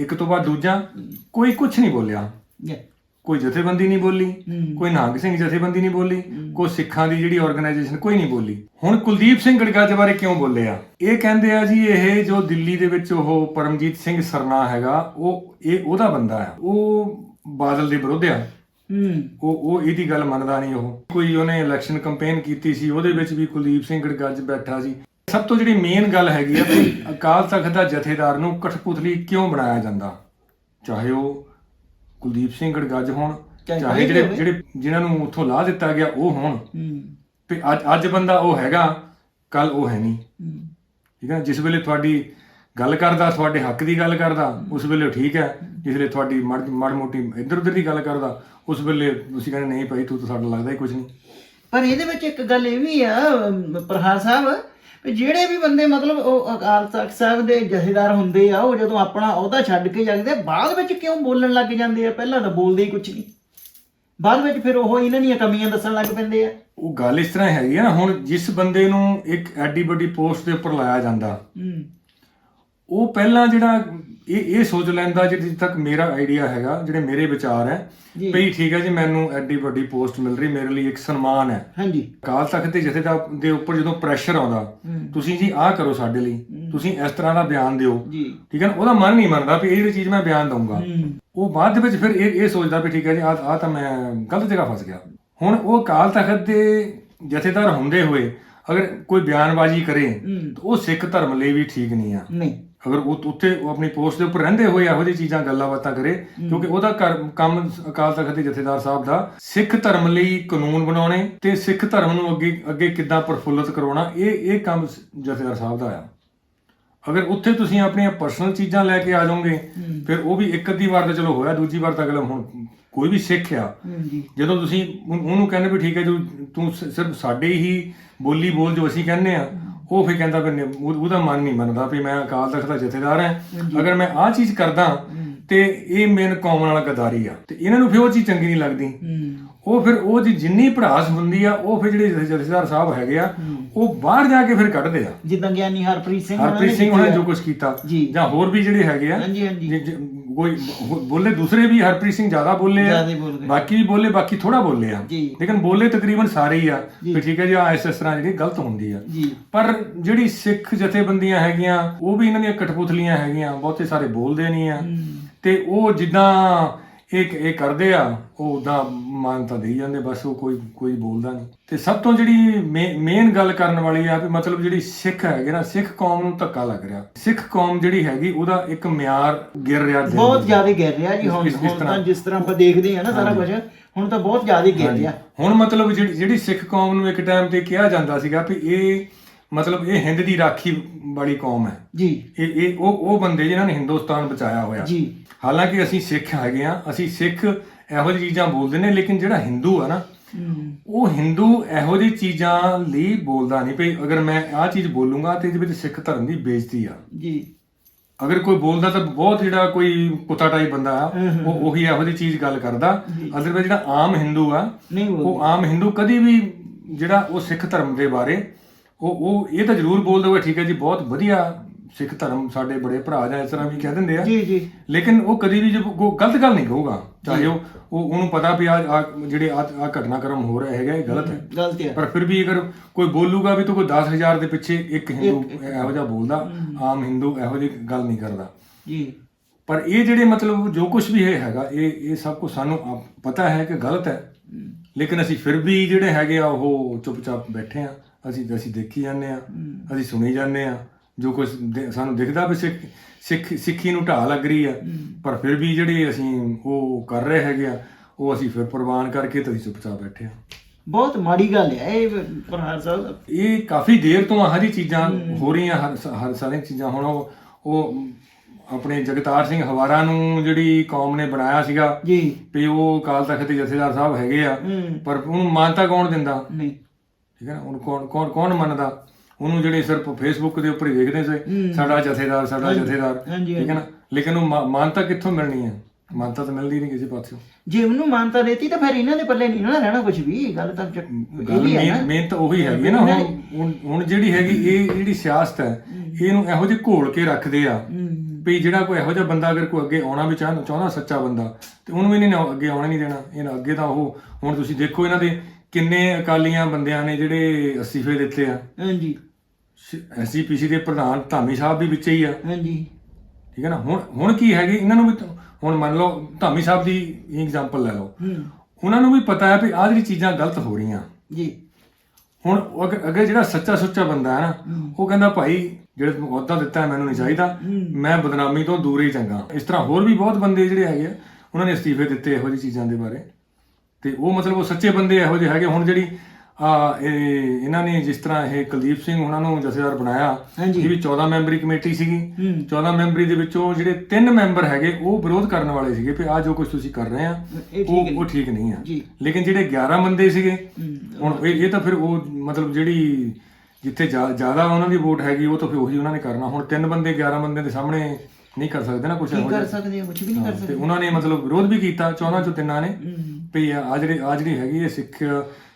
ਇੱਕ ਤੋਂ ਬਾਅਦ ਦੂਜਾ ਕੋਈ ਕੁਝ ਨਹੀਂ ਬੋਲਿਆ। ਕੋਈ ਜਥੇਬੰਦੀ ਨਹੀਂ ਬੋਲੀ ਕੋਈ ਨਾਗ ਸਿੰਘ ਜਥੇਬੰਦੀ ਨਹੀਂ ਬੋਲੀ ਕੋਈ ਸਿੱਖਾਂ ਦੀ ਜਿਹੜੀ ਆਰਗੇਨਾਈਜੇਸ਼ਨ ਕੋਈ ਨਹੀਂ ਬੋਲੀ। ਹੁਣ ਕੁਲਦੀਪ ਸਿੰਘ ਗੜਗੱਜ ਬਾਰੇ ਕਿਉਂ ਬੋਲੇ ਆ ਇਹ ਕਹਿੰਦੇ ਆ ਜੀ ਇਹ ਜੋ ਦਿੱਲੀ ਦੇ ਵਿੱਚ ਉਹ ਪਰਮਜੀਤ ਸਿੰਘ ਸਰਨਾ ਹੈਗਾ ਉਹ ਇਹ ਉਹਦਾ ਬੰਦਾ ਆ। ਉਹ ਬਾਦਲ ਦੇ ਵਿਰੁੱਧ ਆ। ਉਹ ਉਹ ਇਹਦੀ ਗੱਲ ਮੰਨਦਾ ਨਹੀਂ ਉਹ। ਕੋਈ ਉਹਨੇ ਇਲੈਕਸ਼ਨ ਕੈਂਪੇਨ ਕੀਤੀ ਸੀ ਉਹਦੇ ਵਿੱਚ ਵੀ ਕੁਲਦੀਪ ਸਿੰਘ ਗੜਗੱਜ ਬੈਠਾ ਸੀ। ਸਭ ਤੋਂ ਜਿਹੜੀ ਮੇਨ ਗੱਲ ਹੈਗੀ ਆ ਕਿ ਅਕਾਲ ਤਖਤ ਦਾ ਜਥੇਦਾਰ ਨੂੰ ਕਠਪੁਤਲੀ ਕਿਉਂ ਬਣਾਇਆ ਜਾਂਦਾ? ਚਾਹੇ ਉਹ ਕੁਲਦੀਪ ਸਿੰਘ ਗੜਗੱਜ ਹੋਣ ਚਾਹੇ ਵੀ ਜਿਹੜੇ। ਜਿਹੜੇ ਜਿਨ੍ਹਾਂ ਨੂੰ ਉੱਥੋਂ ਲਾ ਦਿੱਤਾ ਗਿਆ ਉਹ ਹੋਣ। ਤੇ ਅੱਜ ਅੱਜ ਬੰਦਾ ਉਹ ਹੈਗਾ ਕੱਲ ਉਹ ਹੈ ਨਹੀਂ। ਠੀਕ ਹੈ ਜਿਸ ਵੇਲੇ ਤੁਹਾਡੀ ਗੱਲ ਕਰਦਾ ਤੁਹਾਡੇ ਹੱਕ ਦੀ ਗੱਲ ਕਰਦਾ ਉਸ ਵੇਲੇ ਠੀਕ ਹੈ। ਜਿਸ ਵੇਲੇ ਤੁਹਾਡੀ ਮੜ ਮੋਟੀ ਇੱਧਰ ਉੱਧਰ ਦੀ ਗੱਲ ਕਰਦਾ ਉਸ ਵੇਲੇ ਤੁਸੀਂ ਕਹਿੰਦੇ ਨਹੀਂ ਭਾਈ ਤੂੰ ਤਾਂ ਸਾਡਾ ਲੱਗਦਾ ਹੀ ਕੁਝ ਨਹੀਂ। ਪਰ ਇਹਦੇ ਵਿੱਚ ਇੱਕ ਗੱਲ ਇਹ ਵੀ ਆ ਪ੍ਰਹਾਰ ਸਾਹਿਬ ਵੀ ਜਿਹੜੇ ਵੀ ਬੰਦੇ ਮਤਲਬ ਉਹ ਅਕਾਲ ਤਖਤ ਸਾਹਿਬ ਦੇ ਜਥੇਦਾਰ ਹੁੰਦੇ ਆ ਉਹ ਜਦੋਂ ਆਪਣਾ ਅਹੁਦਾ ਛੱਡ ਕੇ ਜਾਂਦੇ ਆ, ਬਾਅਦ ਵਿੱਚ ਕਿਉਂ ਬੋਲਣ ਲੱਗ ਜਾਂਦੇ ਆ? ਪਹਿਲਾਂ ਤਾਂ ਬੋਲਦੇ ਹੀ ਕੁਝ ਨਹੀਂ ਬਾਅਦ ਵਿੱਚ ਫਿਰ ਉਹ ਇਹਨਾਂ ਦੀਆਂ ਕਮੀਆਂ ਦੱਸਣ ਲੱਗ ਪੈਂਦੇ ਆ। ਉਹ ਗੱਲ ਇਸ ਤਰ੍ਹਾਂ ਹੈਗੀ ਆ ਨਾ ਹੁਣ ਜਿਸ ਬੰਦੇ ਨੂੰ ਇੱਕ ਐਡੀ ਵੱਡੀ ਪੋਸਟ ਦੇ ਉੱਪਰ ਲਾਇਆ ਜਾਂਦਾ ਹੂੰ। ਉਹ ਪਹਿਲਾਂ ਜਿਹੜਾ ਇਹ ਇਹ ਸੋਚ ਲੈਂਦਾ ਜਿੱਥੇ ਤੱਕ ਮੇਰਾ ਆਈਡੀਆ ਹੈਗਾ ਜਿਹੜੇ ਮੇਰੇ ਵਿਚਾਰ ਹੈ। ਭਈ ਠੀਕ ਹੈ ਜੀ ਮੈਨੂੰ ਐਡੀ ਵੱਡੀ ਪੋਸਟ ਮਿਲ ਰਹੀ ਮੇਰੇ ਲਈ ਇੱਕ ਸਨਮਾਨ ਹੈ। ਹਾਂਜੀ। ਅਕਾਲ ਤਖਤ ਦੇ ਜਥੇਦਾਰ ਦੇ ਉੱਪਰ ਜਦੋਂ ਪ੍ਰੈਸ਼ਰ ਆਉਂਦਾ। ਤੁਸੀਂ ਜੀ ਆਹ ਕਰੋ ਸਾਡੇ ਲਈ ਤੁਸੀਂ ਇਸ ਤਰ੍ਹਾਂ ਦਾ ਬਿਆਨ ਦਿਓ। ਠੀਕ ਹੈ ਨਾ? ਉਹਦਾ ਮਨ ਨਹੀਂ ਮੰਨਦਾ ਵੀ ਇਹ ਜਿਹੜੀ ਚੀਜ਼ ਮੈਂ ਬਿਆਨ ਦਊਂਗਾ। ਉਹ ਬਾਅਦ ਦੇ ਵਿੱਚ ਫਿਰ ਇਹ ਇਹ ਸੋਚਦਾ ਵੀ ਠੀਕ ਹੈ ਜੀ ਆ ਆ ਤਾਂ ਮੈਂ ਗਲਤ ਜਗ੍ਹਾ ਫਸ ਗਿਆ। ਹੁਣ ਉਹ ਅਕਾਲ ਤਖਤ ਦੇ ਜਥੇਦਾਰ ਹੁੰਦੇ ਹੋਏ ਅਗਰ ਕੋਈ ਬਿਆਨਬਾਜ਼ੀ ਕਰੇ। ਤਾਂ ਉਹ ਸਿੱਖ ਧਰਮ ਲਈ ਵੀ ਠੀਕ ਨਹੀਂ ਆ। ਨਹੀਂ। ਅਗਰ ਉਹ ਉੱਥੇ ਉਹ ਆਪਣੀ ਪੋਸਟ ਦੇ ਉੱਪਰ ਰਹਿੰਦੇ ਹੋਏ ਇਹੋ ਜਿਹੀ ਚੀਜ਼ਾਂ ਗੱਲਾਂ ਬਾਤਾਂ ਕਰੇ ਕਿਉਂਕਿ ਉਹਦਾ ਕੰਮ ਅਕਾਲ ਤਖਤ ਦੇ ਜਥੇਦਾਰ ਸਾਹਿਬ ਦਾ ਸਿੱਖ ਧਰਮ ਲਈ ਕਾਨੂੰਨ ਬਣਾਉਣੇ ਤੇ ਸਿੱਖ ਧਰਮ ਨੂੰ ਅੱਗੇ ਅੱਗੇ ਕਿੱਦਾਂ ਪ੍ਰਫੁੱਲਤ ਕਰਵਾਉਣਾ ਇਹ ਇਹ ਕੰਮ ਜਥੇਦਾਰ ਸਾਹਿਬ ਦਾ ਆ। ਅਗਰ ਉੱਥੇ ਤੁਸੀਂ ਆਪਣੀਆਂ ਪਰਸਨਲ ਚੀਜ਼ਾਂ ਲੈ ਕੇ ਆ ਜਾਓਗੇ ਫਿਰ ਉਹ ਵੀ ਇੱਕ ਅੱਧੀ ਵਾਰ ਤਾਂ ਚਲੋ ਹੋਇਆ ਦੂਜੀ ਵਾਰ ਤਾਂ ਅਗਲਾ ਹੁਣ ਕੋਈ ਵੀ ਸਿੱਖ ਆ। ਜਦੋਂ ਤੁਸੀਂ ਉਹਨ- ਕਹਿੰਦੇ ਵੀ ਠੀਕ ਹੈ ਜੋ ਤੂੰ ਸਿਰਫ ਸਾਡੇ ਹੀ ਬੋਲੀ ਬੋਲ ਜੋ ਅਸੀਂ ਕਹਿੰਦੇ ਆ ਉਹ ਫਿਰ ਕਹਿੰਦਾ ਵੀ ਉਹ- ਉਹਦਾ ਮਨ ਨਹੀਂ ਮੰਨਦਾ ਵੀ ਮੈਂ ਅਕਾਲ ਤਖਤ ਦਾ ਜਥੇਦਾਰ ਹਾਂ। ਅਗਰ ਮੈਂ ਆਹ ਚੀਜ਼ ਕਰਦਾ ਤੇ ਇਹ ਮੇਨ ਕੌਮ ਨਾਲ ਗਦਾਰੀ ਆ। ਤੇ ਇਹਨਾਂ ਨੂੰ ਫਿਰ ਉਹ ਚੀਜ਼ ਚੰਗੀ ਨਹੀਂ ਲੱਗਦੀ। ਹੂੰ। ਉਹ ਫਿਰ ਉਹ ਦੀ ਜਿੰਨੀ ਭੜਾਸ ਹੁੰਦੀ ਆ ਉਹ ਫਿਰ ਜਿਹੜੇ ਜਥੇਦਾਰ ਸਾਹਿਬ ਹੈਗੇ ਆ ਉਹ ਬਾਹਰ ਜਾ ਕੇ ਫਿਰ ਕੱਢਦੇ ਆ। ਜਿੱਦਾਂ ਗਿਆਨੀ ਹਰਪ੍ਰੀਤ ਸਿੰਘ ਹਰਪ੍ਰੀਤ ਨੇ ਸਿੰਘ ਕੀਤੀ ਜੋ। ਕੁਝ ਕੀਤਾ। ਜੀ। ਜਾਂ ਹੋਰ ਵੀ ਜਿਹੜੇ ਹੈਗੇ ਆ। ਹਾਂਜੀ ਹਾਂਜੀ। ਜੇ- ਜੇ ਕੋਈ ਬ- ਬੋਲੇ ਦੂਸਰੇ ਵੀ ਹਰਪ੍ਰੀਤ ਸਿੰਘ ਜ਼ਿਆਦਾ ਬੋਲੇ ਆ ਜ਼ਿਆਦੇ ਬੋਲ ਗਏ। ਬਾਕੀ ਵੀ ਬੋਲੇ ਬਾਕੀ ਥੋੜਾ ਬੋਲੇ ਆ। ਜੀ। ਲੇਕਿਨ ਬੋਲੇ ਤਕਰੀਬਨ ਸਾਰੇ ਹੀ ਆ ਵੀ ਠੀਕ ਹੈ ਜੀ ਆ ਇਸ ਇਸ ਤਰ੍ਹਾਂ ਜਿਹੜੀ ਗਲਤ ਹੁੰਦੀ ਆ। ਜੀ। ਪਰ ਜਿਹੜੀ ਸਿੱਖ ਜਥੇਬੰਦੀਆਂ ਹੈਗੀਆਂ ਉਹ ਵੀ ਇਹਨਾਂ ਦੀਆਂ ਕਠਪੁਤਲੀਆਂ ਹੈਗੀਆਂ ਬਹੁਤੇ ਸਾਰੇ ਬੋਲਦੇ ਨਹੀਂ ਆ। ਤੇ ਉਹ ਜਿੱਦਾਂ ਇਹ ਇਹ ਕਰਦੇ ਆ ਉਹ ਉਦਾਂ ਮਾਨਤਾ ਦੇਈ ਜਾਂਦੇ ਬਸ ਉਹ ਕੋਈ ਕੋਈ ਬੋਲਦਾ ਨਹੀਂ। ਤੇ ਸਭ ਤੋਂ ਜਿਹੜੀ ਮੇਨ ਗੱਲ ਕਰਨ ਵਾਲੀ ਆ ਵੀ ਮਤਲਬ ਜਿਹੜੀ ਸਿੱਖ ਹੈਗੇ ਨਾ ਸਿੱਖ ਕੌਮ ਨੂੰ ਧੱਕਾ ਲੱਗ ਰਿਹਾ। ਸਿੱਖ ਕੌਮ ਜਿਹੜੀ ਹੈਗੀ ਉਹਦਾ ਇੱਕ ਮਿਆਰ ਗਿਰ ਰਿਹਾ ਬਹੁਤ। ਜ਼ਿਆਦਾ ਗਿਰ ਰਿਹਾ ਜੀ ਹੁਣ ਹੁਣ ਜਿਸ ਤਰ੍ਹਾਂ ਆਪਾਂ ਦੇਖਦੇ ਆ ਨਾ ਸਾਰਾ ਕੁਝ ਹੁਣ ਤਾਂ ਬਹੁਤ ਜ਼ਿਆਦਾ ਗਿਰ ਰਿਹਾ। ਹੁਣ ਮਤਲਬ ਜਿਹੜੀ ਜਿਹੜੀ ਸਿੱਖ ਕੌਮ ਨੂੰ ਇੱਕ ਟਾਈਮ ਤੇ ਕਿਹਾ ਜਾਂਦਾ ਸੀਗਾ ਵੀ ਇਹ ਮਤਲਬ ਇਹ ਹਿੰਦ ਦੀ ਰਾਖੀ ਵਾਲੀ ਕੌਮ ਹੈ। ਜੀ। ਇਹ ਇਹ ਉਹ ਉਹ ਬੰਦੇ ਜਿਨ੍ਹਾਂ ਨੇ ਹਿੰਦੁਸਤਾਨ ਬਚਾਇਆ ਹੋਇਆ। ਜੀ। ਹਾਲਾਂਕਿ ਅਸੀਂ ਸਿੱਖ ਹੈਗੇ ਆ ਅਸੀਂ ਸਿੱਖ ਇਹੋ ਜਿਹੀ ਚੀਜ਼ਾਂ ਬੋਲਦੇ ਨੇ ਲੇਕਿਨ ਜਿਹੜਾ ਹਿੰਦੂ ਆ ਨਾ ਉਹ ਹਿੰਦੂ ਇਹੋ ਜਿਹੀ ਚੀਜ਼ਾਂ ਲਈ ਬੋਲਦਾ ਨਹੀਂ ਭਈ ਅਗਰ ਮੈਂ ਆਹ ਚੀਜ਼ ਬੋਲੂੰਗਾ ਤੇ ਇਹਦੇ ਵਿੱਚ ਸਿੱਖ ਧਰਮ ਦੀ ਬੇਇੱਜ਼ਤੀ ਆ। ਜੀ। ਅਗਰ ਕੋਈ ਬੋਲਦਾ ਤਾਂ ਬਹੁਤ ਜਿਹੜਾ ਕੋਈ ਕੁੱਤਾ ਟਾਈਪ ਬੰਦਾ ਆ ਉਹ ਉਹੀ ਇਹੋ ਜਿਹੀ ਚੀਜ਼ ਗੱਲ ਕਰਦਾ। ਅਦਰਵਾਇਜ਼ ਜਿਹੜਾ ਆਮ ਹਿੰਦੂ ਆ ਉਹ ਆਮ ਹਿੰਦੂ ਕਦੀ ਵੀ ਜਿਹੜਾ ਉਹ ਸਿੱਖ ਧਰਮ ਦੇ ਬਾਰੇ ਉਹ ਉਹ ਇਹ ਤਾਂ ਜ਼ਰੂਰ ਬੋਲਦਾ ਹੋਵੇ ਠੀਕ ਹੈ ਜੀ ਬਹੁਤ ਵਧੀਆ ਸਿੱਖ ਧਰਮ ਸਾਡੇ ਬੜੇ ਭਰਾ ਜਾਂ ਇਸ ਤਰ੍ਹਾਂ ਵੀ ਕਹਿ ਦਿੰਦੇ ਆ। ਜੀ ਜੀ। ਲੇਕਿਨ ਉਹ ਕਦੀ ਵੀ ਜੇ ਗਲਤ ਗੱਲ ਨਹੀਂ ਕਹੂਗਾ ਚਾਹੇ ਉਹ ਉਹ ਉਹਨੂੰ ਪਤਾ ਵੀ ਆ ਜਿਹੜੇ ਆ ਆ ਘਟਨਾਕ੍ਰਮ ਹੋ ਰਿਹਾ ਹੈਗਾ ਇਹ ਗਲਤ ਹੈ। ਗਲਤ ਹੈ। ਪਰ ਫਿਰ ਵੀ ਅਗਰ ਕੋਈ ਬੋਲੂਗਾ ਵੀ ਤਾਂ ਕੋਈ 10000 ਦੇ ਪਿੱਛੇ ਇੱਕ ਹਿੰਦੂ ਇਹੋ ਜਿਹਾ ਬੋਲਦਾ ਆਮ ਹਿੰਦੂ ਇਹੋ ਜਿਹੀ ਗੱਲ ਨਹੀਂ ਕਰਦਾ। ਜੀ। ਪਰ ਇਹ ਜਿਹੜੇ ਮਤਲਬ ਜੋ ਕੁਝ ਵੀ ਇਹ ਹੈਗਾ ਇਹ ਇਹ ਸਭ ਕੁਝ ਸਾਨੂੰ ਪਤਾ ਹੈ ਕਿ ਗਲਤ ਹੈ। ਲੇਕਿਨ ਅਸੀਂ ਫਿਰ ਵੀ ਜਿਹੜੇ ਹੈਗੇ ਆ ਉਹ ਚੁੱਪਚਾਪ ਬੈਠੇ ਆ। ਅਸੀਂ ਅਸੀਂ ਦੇਖੀ ਜਾਂਦੇ ਆ ਅਸੀਂ ਸੁਣੀ ਜਾਂਦੇ ਆ ਜੋ ਕੁਝ ਸਾਨੂੰ ਦਿਖਦਾ ਵੀ ਸਿੱਖ ਸਿੱਖ ਨੂੰ ਢਾਹ ਲੱਗ ਰਹੀ ਆ। ਪਰ ਫਿਰ ਵੀ ਜਿਹੜੇ ਅਸੀਂ ਉਹ ਕਰ ਰਹੇ ਹੈਗੇ ਆ ਉਹ ਅਸੀਂ ਫਿਰ ਪ੍ਰਵਾਨ ਕਰਕੇ ਤੇ ਅਸੀਂ ਚੁੱਪਚਾਪ ਬੈਠੇ ਆ ਬਹੁਤ ਮਾੜੀ ਗੱਲ ਹੈ ਇਹ ਪ੍ਰਹਾਰ ਸਾਹਿਬ। ਇਹ ਕਾਫੀ ਦੇਰ ਤੋਂ ਆਹ ਜਿਹੀ ਚੀਜ਼ਾਂ ਹੋ। ਰਹੀਆਂ ਹਰ ਸਾਰੀਆਂ ਚੀਜ਼ਾਂ। ਹੁਣ ਉਹ ਉਹ ਆਪਣੇ ਜਗਤਾਰ ਸਿੰਘ ਹਵਾਰਾ ਨੂੰ ਜਿਹੜੀ ਕੌਮ ਨੇ ਬਣਾਇਆ ਸੀਗਾ ਜੀ। ਵੀ ਉਹ ਅਕਾਲ ਤਖਤ ਦੇ ਜਥੇਦਾਰ ਸਾਹਿਬ ਹੈਗੇ ਆ। ਪਰ ਉਹਨੂੰ ਮਾਨਤਾ ਕੌਣ ਦਿੰਦਾ? ਨਹੀਂ। ਠੀਕ ਹੈ ਨਾ? ਉਹਨੂੰ ਕੌਣ ਕੌਣ ਕੌਣ ਮੰਨਦਾ? ਉਹਨੂੰ ਜਿਹੜੇ ਸਿਰਫ ਫੇਸਬੁੱਕ ਦੇ ਉੱਪਰ ਹੀ ਵੇਖਦੇ ਸੀ ਸਾਡਾ ਜਥੇਦਾਰ ਸਾਡਾ ਜਥੇਦਾਰ ਠੀਕ ਹੈ ਨਾ? ਲੇਕਿਨ ਉਹ ਮਾਨਤਾ ਕਿੱਥੋਂ ਮਿਲਣੀ ਹੈ? ਮਾਨਤਾ ਤਾਂ ਮਿਲਦੀ ਨਹੀਂ ਕਿਸੇ ਪਾਸਿਓਂ। ਜੇ ਉਹਨੂੰ ਮਾਨਤਾ ਦੇਤੀ ਤਾਂ ਫਿਰ ਇਹਨਾਂ ਦੇ ਪੱਲੇ ਨਹੀਂ ਨਾ ਰਹਿਣਾ ਕੁਝ ਵੀ ਗੱਲ ਤਾਂ ਗੱਲ ਵੀ ਹੈ ਨਾ। ਮੇਨ ਮੇਨ ਤਾਂ ਉਹੀ ਹੈਗੀ ਨਾ। ਹੁਣ ਹੁਣ- ਜਿਹੜੀ ਹੈਗੀ ਇਹ ਜਿਹੜੀ ਸਿਆਸਤ ਹੈ ਇਹਨੂੰ ਇਹੋ ਜਿਹੇ ਘੋਲ ਕੇ ਰੱਖਦੇ ਆ ਵੀ ਜਿਹੜਾ ਕੋਈ ਇਹੋ ਜਿਹਾ ਬੰਦਾ ਅਗਰ ਕੋਈ ਅੱਗੇ ਆਉਣਾ ਵੀ ਚਾਹ- ਚਾਹੁੰਦਾ ਸੱਚਾ ਬੰਦਾ ਤੇ ਉਹਨੂੰ ਵੀ ਨਹੀਂ ਅੱਗੇ ਆਉਣਾ ਨਹੀਂ ਦੇਣਾ। ਇਹਨਾਂ ਅੱਗੇ ਤਾਂ ਉਹ ਹੁਣ ਤੁਸੀਂ ਦੇਖੋ ਇਹਨਾਂ ਦੇ ਕਿੰਨੇ ਅਕਾਲੀਆਂ ਬੰਦਿਆਂ ਨੇ ਜਿਹੜੇ ਅਸਤੀਫੇ ਦਿੱਤੇ ਆ? ਹਾਂਜੀ। ਐਸਜੀਪੀਸੀ ਦੇ ਪ੍ਰਧਾਨ ਧਾਮੀ ਸਾਹਿਬ ਵੀ ਵਿੱਚ ਹੀ ਆ। ਹਾਂਜੀ। ਠੀਕ ਹੈ ਨਾ? ਹੁਣ ਹੁਣ ਕੀ ਹੈਗੇ? ਇਹਨਾਂ ਨੂੰ ਵੀ ਹੁਣ ਮੰਨ ਲਓ ਧਾਮੀ ਸਾਹਿਬ ਦੀ ਐਗਜ਼ਾਮਪਲ ਲੈ ਲਓ। ਉਹਨਾਂ ਨੂੰ ਵੀ ਪਤਾ ਹੈ ਵੀ ਆਹ ਜਿਹੜੀ ਚੀਜ਼ਾਂ ਗਲਤ ਹੋ ਰਹੀਆਂ। ਜੀ। ਹੁਣ ਅਗਰ ਜਿਹੜਾ ਸੱਚਾ ਸੁੱਚਾ ਬੰਦਾ ਹੈ ਨਾ ਉਹ ਕਹਿੰਦਾ ਭਾਈ ਜਿਹੜਾ ਅਹੁਦਾ ਦਿੱਤਾ ਮੈਨੂੰ ਨਹੀਂ ਚਾਹੀਦਾ। ਮੈਂ ਬਦਨਾਮੀ ਤੋਂ ਦੂਰ ਹੀ ਚੰਗਾ। ਇਸ ਤਰ੍ਹਾਂ ਹੋਰ ਵੀ ਬਹੁਤ ਬੰਦੇ ਜਿਹੜੇ ਹੈਗੇ ਆ ਉਹਨਾਂ ਨੇ ਅਸਤੀਫੇ ਦਿੱਤੇ ਇਹੋ ਜਿਹੀ ਚੀਜ਼ਾਂ ਦੇ ਬਾਰੇ। ਤੇ ਉਹ ਮਤਲਬ ਉਹ ਸੱਚੇ ਬੰਦੇ ਇਹੋ ਜਿਹੇ ਹੈਗੇ। ਹੁਣ ਜਿਹੜੀ ਆ ਇਹ ਇਹਨਾਂ ਨੇ ਜਿਸ ਤਰ੍ਹਾਂ ਇਹ ਕੁਲਦੀਪ ਸਿੰਘ ਉਹਨਾਂ ਨੂੰ ਜਥੇਦਾਰ ਬਣਾਇਆ ਹਾਂਜੀ। ਇਹ ਵੀ 14 ਮੈਂਬਰੀ ਕਮੇਟੀ ਸੀਗੀ। ਹੂੰ। 14 ਮੈਂਬਰੀ ਦੇ ਵਿੱਚੋਂ ਜਿਹੜੇ ਤਿੰਨ ਮੈਂਬਰ ਹੈਗੇ ਉਹ ਵਿਰੋਧ ਕਰਨ ਵਾਲੇ ਸੀਗੇ ਕਿ ਆ ਜੋ ਕੁਝ ਤੁਸੀਂ ਕਰ ਰਹੇ ਆ ਇਹ ਠੀਕ ਉਹ ਉਹ ਠੀਕ ਨਹੀਂ ਆ। ਜੀ। ਲੇਕਿਨ ਜਿਹੜੇ 11 ਬੰਦੇ ਸੀਗੇ ਹੁਣ ਇਹ ਇਹ ਤਾਂ ਫਿਰ ਉਹ ਮਤਲਬ ਜਿਹੜੀ ਜਿੱਥੇ ਜ਼ਿਆ- ਜ਼ਿਆਦਾ ਉਹਨਾਂ ਦੀ ਵੋਟ ਹੈਗੀ ਉਹ ਤਾਂ ਫਿਰ ਉਹੀ ਉਹਨਾਂ ਨੇ ਕਰਨਾ। ਹੁਣ ਤਿੰਨ ਬੰਦੇ 11 ਬੰਦੇ ਦੇ ਸਾਹਮਣੇ ਨਹੀਂ ਕਰ ਸਕਦੇ ਨਾ ਕੁਝ ਕੀ ਕਰ ਸਕਦੇ ਆ ਕੁਝ ਵੀ ਨਹੀਂ ਕਰ ਤੇ ਸਕਦੇ। ਉਹਨਾਂ ਨੇ ਮਤਲਬ ਵਿਰੋਧ ਵੀ ਕੀਤਾ 14 ਚੋਂ ਤਿੰਨਾਂ ਨੇ। ਵੀ ਆ ਜਿਹੜੀ ਆ ਜਿਹੜੀ ਹੈਗੀ ਇਹ ਸਿੱਖ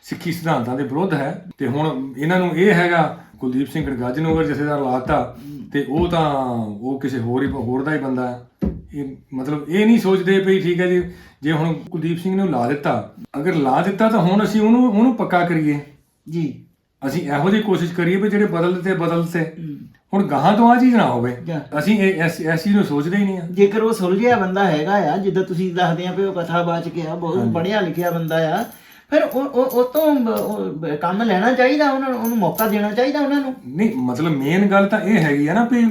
ਸਿੱਖੀ ਸਿਧਾਂਤਾਂ ਦੇ ਵਿਰੁੱਧ ਹੈ। ਤੇ ਹੁਣ ਇਹਨਾਂ ਨੂੰ ਇਹ ਹੈਗਾ ਕੁਲਦੀਪ ਸਿੰਘ ਗੜਗੱਜ ਨੂੰ ਅਗਰ ਜਥੇਦਾਰ ਲਾਤਾ ਤੇ ਉਹ ਤਾਂ ਉਹ ਕਿਸੇ ਹੋਰ ਹੀ ਹੋਰ ਦਾ ਹੀ ਬੰਦਾ ਹੈ। ਇਹ ਮਤਲਬ ਇਹ ਨਹੀਂ ਸੋਚਦੇ ਵੀ ਠੀਕ ਹੈ ਜੀ ਜੇ ਹੁਣ ਕੁਲਦੀਪ ਸਿੰਘ ਨੂੰ ਲਾ ਦਿੱਤਾ ਅਗਰ ਲਾ ਦਿੱਤਾ ਤਾਂ ਹੁਣ ਅਸੀਂ ਉਹਨੂੰ ਉਹਨੂੰ ਪੱਕਾ ਕਰੀਏ। ਜੀ। ਅਸੀਂ ਇਹੋ ਜਿਹੀ ਕੋਸ਼ਿਸ਼ ਕਰੀਏ ਵੀ ਜਿਹੜੇ ਬਦਲਦੇ ਬਦਲਦੇ। ਹਮ। ਹੁਣ ਗਾਹਾਂ ਤੋਂ ਆ ਚੀਜ਼ ਨਾ ਹੋਵੇ। ਅਸੀਂ ਇਹ ਚੀਜ਼ ਨੂੰ ਸੋਚਦੇ ਹੀ ਨਹੀਂ ਆ। ਜੇਕਰ ਉਹ ਸੁਲਝਿਆ ਬੰਦਾ ਹੈਗਾ ਆ ਜਿੱਦਾਂ ਤੁਸੀਂ ਦੱਸਦੇ ਆ ਵੀ ਉਹ ਕਥਾਵਾਚਕ ਆ ਬਹੁਤ ਪੜ੍ਹਿਆ ਲਿਖਿਆ ਬੰਦਾ ਆ ਫਿਰ ਉਹ ਉਹ ਤੋਂ ਕੰਮ ਲੈਣਾ ਚਾਹੀਦਾ ਉਹਨਾਂ ਨੂੰ ਉਹਨੂੰ ਮੌਕਾ ਦੇਣਾ ਚਾਹੀਦਾ ਉਹਨਾਂ ਨੂੰ। ਨਹੀਂ ਮਤਲਬ ਮੇਨ ਗੱਲ ਤਾਂ ਇਹ ਹੈਗੀ ਆ ਨਾ ਵੀ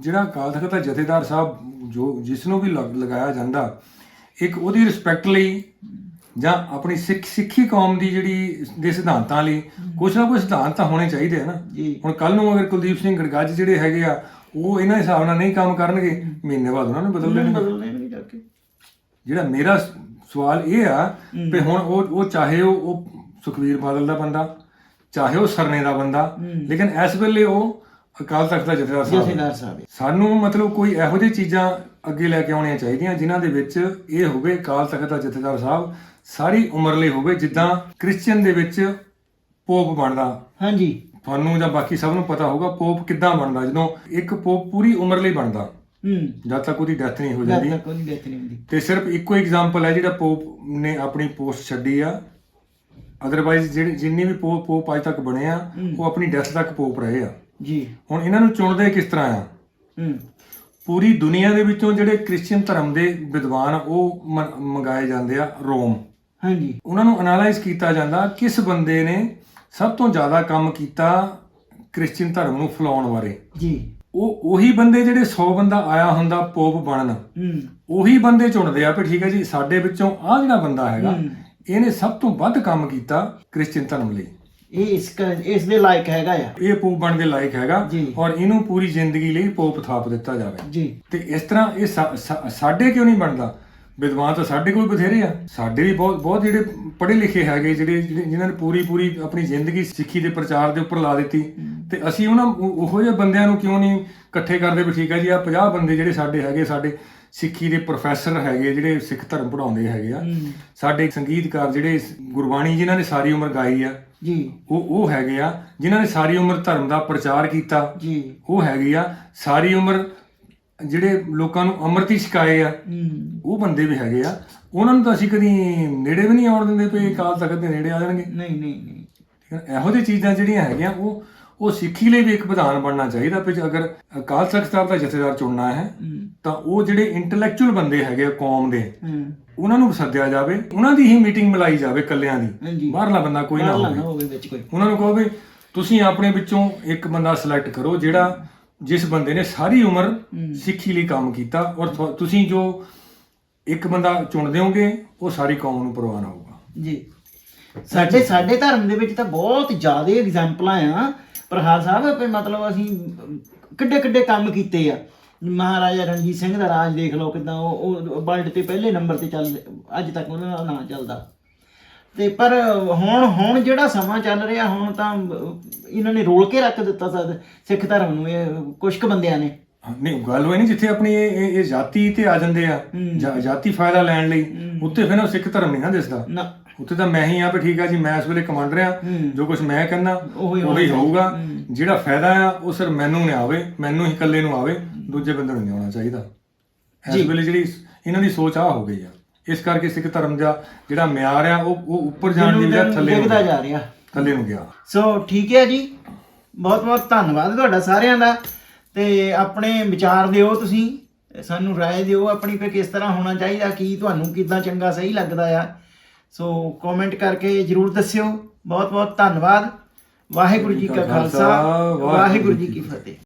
ਜਿਹੜਾ ਅਕਾਲ ਤਖਤ ਦਾ ਜਥੇਦਾਰ ਸਾਹਿਬ ਜੋ ਜਿਸ ਨੂੰ ਵੀ ਲਗ- ਲਗਾਇਆ ਜਾਂਦਾ ਇੱਕ ਉਹਦੀ ਰਿਸਪੈਕਟ ਲਈ ਜਾਂ ਆਪਣੀ ਸਿੱਖ ਸਿੱਖੀ ਕੌਮ ਦੀ ਜਿਹੜੀ ਦੇ ਸਿਧਾਂਤਾਂ ਲਈ ਕੁਛ ਨਾ ਕੁਛ ਸਿਧਾਂਤ ਤਾਂ ਹੋਣੇ ਚਾਹੀਦੇ ਨਾ। ਜੀ। ਹੁਣ ਕੱਲ ਨੂੰ ਅਗਰ ਕੁਲਦੀਪ ਸਿੰਘ ਗੜਗੱਜ ਜਿਹੜੇ ਹੈਗੇ ਆ ਉਹ ਇਹਨਾਂ ਹਿਸਾਬ ਨਾਲ ਨਹੀਂ ਕੰਮ ਕਰਨਗੇ ਮਹੀਨੇ ਬਾਅਦ ਉਹਨਾਂ ਨੂੰ ਬਦਲ ਜਾ ਕੇ। ਜਿਹੜਾ ਮੇਰਾ ਸਵਾਲ ਇਹ ਆ ਵੀ ਹੁਣ ਉਹ ਉਹ ਚਾਹੇ ਉਹ ਉਹ ਸੁਖਵੀਰ ਬਾਦਲ ਦਾ ਬੰਦਾ ਚਾਹੇ ਉਹ ਸਰਨੇ ਦਾ ਬੰਦਾ ਲੇਕਿਨ ਇਸ ਵੇਲੇ ਉਹ ਅਕਾਲ ਤਖਤ ਦਾ ਜਥੇਦਾਰ ਸਾਹਿਬ ਹੈ। ਜਥੇਦਾਰ ਸਾਹਿਬ ਸਾਨੂੰ ਮਤਲਬ ਕੋਈ ਇਹੋ ਜਿਹੀ ਚੀਜ਼ਾਂ ਅੱਗੇ ਲੈ ਕੇ ਆਉਣੀਆਂ ਚਾਹੀਦੀਆਂ ਜਿਨ੍ਹਾਂ ਦੇ ਵਿੱਚ ਇਹ ਹੋਵੇ ਅਕਾਲ ਤਖਤ ਦਾ ਜਥੇਦਾਰ ਸਾਹਿਬ ਸਾਰੀ ਉਮਰ ਲਈ ਹੋਵੇ ਜਿੱਦਾਂ ਕ੍ਰਿਸਚੀਅਨ ਦੇ ਵਿੱਚ ਪੋਪ ਬਣਦਾ। ਹਾਂਜੀ। ਤੁਹਾਨੂੰ ਜਾਂ ਬਾਕੀ ਸਭ ਨੂੰ ਪਤਾ ਹੋਊਗਾ ਪੋਪ ਕਿੱਦਾਂ ਬਣਦਾ ਜਦੋਂ ਇੱਕ ਪੋਪ ਪੂਰੀ ਉਮਰ ਲਈ ਬਣਦਾ ਹੂੰ। ਜਦ ਤੱਕ ਉਹਦੀ ਡੈਥ ਨਹੀਂ ਹੋ ਜਦ ਜਾਂਦੀ। ਤੱਕ ਕੋਈ ਡੈਥ ਨਹੀਂ ਹੁੰਦੀ। ਤੇ ਸਿਰਫ ਇੱਕੋ ਐਗਜ਼ਾਮਪਲ ਹੈ ਜਿਹੜਾ ਪੋਪ ਨੇ ਆਪਣੀ ਪੋਸਟ ਛੱਡੀ ਆ। ਅਦਰਵਾਈਜ਼ ਜਿਹੜੇ ਜਿੰਨੇ ਵੀ ਪੋਪ ਪੋਪ ਅੱਜ ਤੱਕ ਬਣੇ ਆ ਉਹ ਆਪਣੀ ਡੈਥ ਤੱਕ ਪੋਪ ਰਹੇ ਆ। ਜੀ। ਹੁਣ ਇਹਨਾਂ ਨੂੰ ਚੁਣਦੇ ਕਿਸ ਤਰ੍ਹਾਂ ਆ? ਹੂੰ। ਪੂਰੀ ਦੁਨੀਆ ਦੇ ਵਿੱਚੋਂ ਜਿਹੜੇ ਕ੍ਰਿਸਚੀਅਨ ਧਰਮ ਦੇ ਵਿਦਵਾਨ ਉਹ ਮੰਗਾਏ ਜਾਂਦੇ ਆ ਰੋਮ। ਹਾਂਜੀ। ਉਹਨਾਂ ਨੂੰ ਐਨਾਲਾਈਜ਼ ਕੀਤਾ ਜਾਂਦਾ ਕਿਸ ਬੰਦੇ ਨੇ ਸਭ ਤੋਂ ਜ਼ਿਆਦਾ ਕੰਮ ਕੀਤਾ ਕ੍ਰਿਸਚੀਅਨ ਧਰਮ ਨੂੰ ਫੈਲਾਉਣ ਬਾਰੇ। ਜੀ। ਉਹ ਉਹੀ ਬੰਦੇ ਜਿਹੜੇ 100 ਬੰਦਾ ਆਇਆ ਹੁੰਦਾ ਪੋਪ ਬਣਨ ਹੂੰ। ਉਹੀ ਬੰਦੇ ਚੁਣਦੇ ਆ ਵੀ ਠੀਕ ਹੈ ਜੀ ਸਾਡੇ ਵਿੱਚੋਂ ਆ ਜਿਹੜਾ ਬੰਦਾ ਹੈਗਾ ਹੂੰ। ਇਹਨੇ ਸਭ ਤੋਂ ਵੱਧ ਕੰਮ ਕੀਤਾ ਕ੍ਰਿਸਚੀਅਨ ਧਰਮ ਲਈ। ਇਹ ਇਸ ਕ- ਇਸ ਦੇ ਲਾਇਕ ਹੈਗਾ ਆ। ਇਹ ਪੋਪ ਬਣਨ ਦੇ ਲਾਇਕ ਹੈਗਾ ਜੀ। ਔਰ ਇਹਨੂੰ ਪੂਰੀ ਜ਼ਿੰਦਗੀ ਲਈ ਪੋਪ ਥਾਪ ਦਿੱਤਾ ਜਾਵੇ। ਜੀ। ਤੇ ਇਸ ਤਰ੍ਹਾਂ ਇਹ ਸਾ- ਸਾ- ਸਾਡੇ ਕਿਉਂ ਨਹੀਂ ਬਣਦਾ? ਵਿਦਵਾਨ ਤਾਂ ਸਾਡੇ ਕੋਲ ਬਥੇਰੇ ਆ। ਸਾਡੇ ਵੀ ਬਹੁਤ ਬਹੁਤ ਜਿਹੜੇ ਪੜ੍ਹੇ ਲਿਖੇ ਹੈਗੇ ਜਿਹੜੇ ਜਿਨ੍ਹਾਂ ਨੇ ਪੂਰੀ ਪੂਰੀ ਆਪਣੀ ਜ਼ਿੰਦਗੀ ਸਿੱਖੀ ਦੇ ਪ੍ਰਚਾਰ ਦੇ ਉੱਪਰ ਲਾ ਦਿੱਤੀ। ਤੇ ਅਸੀਂ ਉਹਨਾਂ ਉਹ- ਜਿਹੇ ਬੰਦਿਆਂ ਨੂੰ ਕਿਉਂ ਨਹੀਂ ਇਕੱਠੇ ਕਰਦੇ? ਵੀ ਠੀਕ ਹੈ ਜੀ ਆ 50 ਬੰਦੇ ਜਿਹੜੇ ਸਾਡੇ ਹੈਗੇ ਸਾਡੇ ਸਿੱਖੀ ਦੇ ਪ੍ਰੋਫੈਸਰ ਹੈਗੇ ਜਿਹੜੇ ਸਿੱਖ ਧਰਮ ਪੜਾਉਂਦੇ ਹੈਗੇ ਆ। ਸਾਡੇ ਸੰਗੀਤਕਾਰ ਜਿਹੜੇ ਗੁਰਬਾਣੀ ਜਿਨ੍ਹਾਂ ਨੇ ਸਾਰੀ ਉਮਰ ਗਾਈ ਆ ਜੀ। ਉਹ ਉਹ ਹੈਗੇ ਆ ਜਿਨ੍ਹਾਂ ਨੇ ਸਾਰੀ ਉਮਰ ਧਰਮ ਦਾ ਪ੍ਰਚਾਰ ਕੀਤਾ। ਜੀ। ਉਹ ਹੈਗੇ ਆ ਸਾਰੀ ਉਮਰ ਜਿਹੜੇ ਲੋਕਾਂ ਨੂੰ ਅੰਮ੍ਰਿਤ ਹੀ ਛਕਾਏ ਆ ਉਹ ਬੰਦੇ ਵੀ ਹੈਗੇ ਆ। ਉਹਨਾਂ ਨੂੰ ਤਾਂ ਅਸੀਂ ਕਦੀ ਨੇੜੇ ਵੀ ਨਹੀਂ ਆਉਣ ਦਿੰਦੇ ਪਏ ਕਾਲ ਤਖਤ ਦੇ ਨੇੜੇ ਆ ਜਾਣਗੇ। ਨਹੀਂ ਨਹੀਂ ਨਹੀਂ। ਠੀਕ ਹੈ? ਇਹੋ ਜਿਹੀ ਚੀਜ਼ਾਂ ਜਿਹੜੀਆਂ ਹੈਗੀਆਂ ਉਹ ਉਹ ਸਿੱਖੀ ਲਈ ਵੀ ਇੱਕ ਵਿਧਾਨ ਬਣਨਾ ਚਾਹੀਦਾ ਵੀ ਅਗਰ ਅਕਾਲ ਤਖਤ ਸਾਹਿਬ ਦਾ ਜਥੇਦਾਰ ਚੁਣਨਾ ਹੈ ਤਾਂ ਉਹ ਜਿਹੜੇ ਇੰਟੈਲੈਕਚੁਅਲ ਬੰਦੇ ਹੈਗੇ ਆ ਕੌਮ ਦੇ ਉਹਨਾਂ ਨੂੰ ਸੱਦਿਆ ਜਾਵੇ ਉਹਨਾਂ ਦੀ ਹੀ ਮੀਟਿੰਗ ਮਿਲਾਈ ਜਾਵੇ ਇਕੱਲਿਆਂ ਦੀ। ਬਾਹਰਲਾ ਬੰਦਾ ਕੋਈ ਨਾ ਹੋਵੇ। ਨਾ ਹੋਵੇ ਵਿੱਚ ਕੋਈ। ਉਹਨਾਂ ਨੂੰ ਕਹੋ ਵੀ ਤੁਸੀਂ ਆਪਣੇ ਵਿੱਚੋਂ ਇੱਕ ਬੰਦਾ ਸਿਲੈਕਟ ਕਰੋ ਜਿਹੜਾ ਜਿਸ ਬੰਦੇ ਨੇ ਸਾਰੀ ਉਮਰ ਸਿੱਖੀ ਲਈ ਕੰਮ ਕੀਤਾ ਔਰ ਤੁਸੀਂ ਜੋ ਇੱਕ ਬੰਦਾ ਚੁਣਦੇ ਹੋਗੇ ਉਹ ਸਾਰੀ ਕੌਮ ਨੂੰ ਪ੍ਰਵਾਨ ਹੋਊਗਾ ਜੀ। ਸਾਡੇ ਸਾਡੇ ਧਰਮ ਦੇ ਵਿੱਚ ਤਾਂ ਬਹੁਤ ਜ਼ਿਆਦਾ ਐਗਜ਼ਾਮਪਲਾਂ ਆ। ਪ੍ਰਹਾਰ ਸਾਹਿਬ ਵੀ ਮਤਲਬ ਅਸੀਂ ਕਿੱਡੇ ਕਿੱਡੇ ਕੰਮ ਕੀਤੇ ਆ। ਮਹਾਰਾਜਾ ਰਣਜੀਤ ਸਿੰਘ ਦਾ ਰਾਜ ਦੇਖ ਲਓ ਕਿਦਾਂ ਉਹ ਉਹ ਵਰਲਡ ਤੇ ਪਹਿਲੇ ਨੰਬਰ ਤੇ ਚੱਲ ਅੱਜ ਤੱਕ ਉਹਨਾਂ ਦਾ ਨਾਂ ਚੱਲਦਾ। ਤੇ ਪਰ ਹੁਣ ਹੁਣ ਜਿਹੜਾ ਸਮਾਂ ਚੱਲ ਰਿਹਾ ਹੁਣ ਤਾਂ ਇਹਨਾਂ ਨੇ ਰੋਲ ਕੇ ਰੱਖ ਦਿੱਤਾ ਸਦ ਸਿੱਖ ਧਰਮ ਨੂੰ ਇਹ ਕੁਝ ਕੁ ਬੰਦਿਆਂ ਨੇ। ਨਹੀਂ ਗੱਲ ਹੋਈ ਨਹੀਂ ਜਿੱਥੇ ਆਪਣੀ ਇਹ ਇਹ ਇਹ ਜਾਤੀ ਤੇ ਆ ਜਾਂਦੇ ਆ ਜਾ- ਜਾਤੀ ਫਾਇਦਾ ਲੈਣ ਲਈ ਉੱਤੇ ਫਿਰ ਉਹ ਸਿੱਖ ਧਰਮ ਨਹੀਂ ਨਾ ਦਿਸਦਾ। ਨਾ। ਉੱਤੇ ਤਾਂ ਮੈਂ ਹੀ ਆ ਵੀ ਠੀਕ ਆ ਜੀ ਮੈਂ ਇਸ ਵੇਲੇ ਕਮਾਂਡਰ ਆ ਜੋ ਕੁਝ ਮੈਂ ਕਹਿੰਦਾ ਉਹੀ ਉਹੀ ਹੋਊਗਾ। ਜਿਹੜਾ ਫਾਇਦਾ ਆ ਉਹ ਸਿਰ ਮੈਨੂੰ ਨਾ ਆਵੇ ਮੈਨੂੰ ਹੀ ਇਕੱਲੇ ਨੂੰ ਆਵੇ ਦੂਜੇ ਬੰਦੇ ਨੂੰ ਨਹੀਂ ਆਉਣਾ ਚਾਹੀਦਾ। ਇਸ ਵੇਲੇ ਜਿਹੜੀ ਇਹਨਾਂ ਦੀ ਸੋਚ ਆ ਹੋ ਗਈ ਆ। ਇਸ ਕਰਕੇ ਸਿੱਖ ਧਰਮ ਦਾ ਜਿਹੜਾ ਮਿਆਰ ਆ ਉਹ ਉਹ ਉੱਪਰ ਜਾਣ ਦੀ ਬਜਾਏ ਥੱਲੇ ਨੂੰ ਜਾ ਰਿਹਾ। ਥੱਲੇ ਨੂੰ ਗਿਆ। ਸੋ ਠੀਕ ਹੈ ਜੀ। ਬਹੁਤ ਬਹੁਤ ਧੰਨਵਾਦ ਤੁਹਾਡਾ ਸਾਰਿਆਂ ਦਾ। ਤੇ ਆਪਣੇ ਵਿਚਾਰ ਦਿਓ ਤੁਸੀਂ। ਸਾਨੂੰ ਰਾਏ ਦਿਓ ਆਪਣੀ ਕਿ ਕਿਸ ਤਰ੍ਹਾਂ ਹੋਣਾ ਚਾਹੀਦਾ ਕੀ ਤੁਹਾਨੂੰ ਕਿਦਾਂ ਚੰਗਾ ਸਹੀ ਲੱਗਦਾ ਆ। ਸੋ ਕਮੈਂਟ ਕਰਕੇ ਜਰੂਰ ਦੱਸਿਓ। ਬਹੁਤ ਬਹੁਤ ਧੰਨਵਾਦ। ਵਾਹਿਗੁਰੂ ਜੀ ਕਾ ਖਾਲਸਾ। ਵਾਹਿਗੁਰੂ ਜੀ ਕੀ ਫਤਿਹ।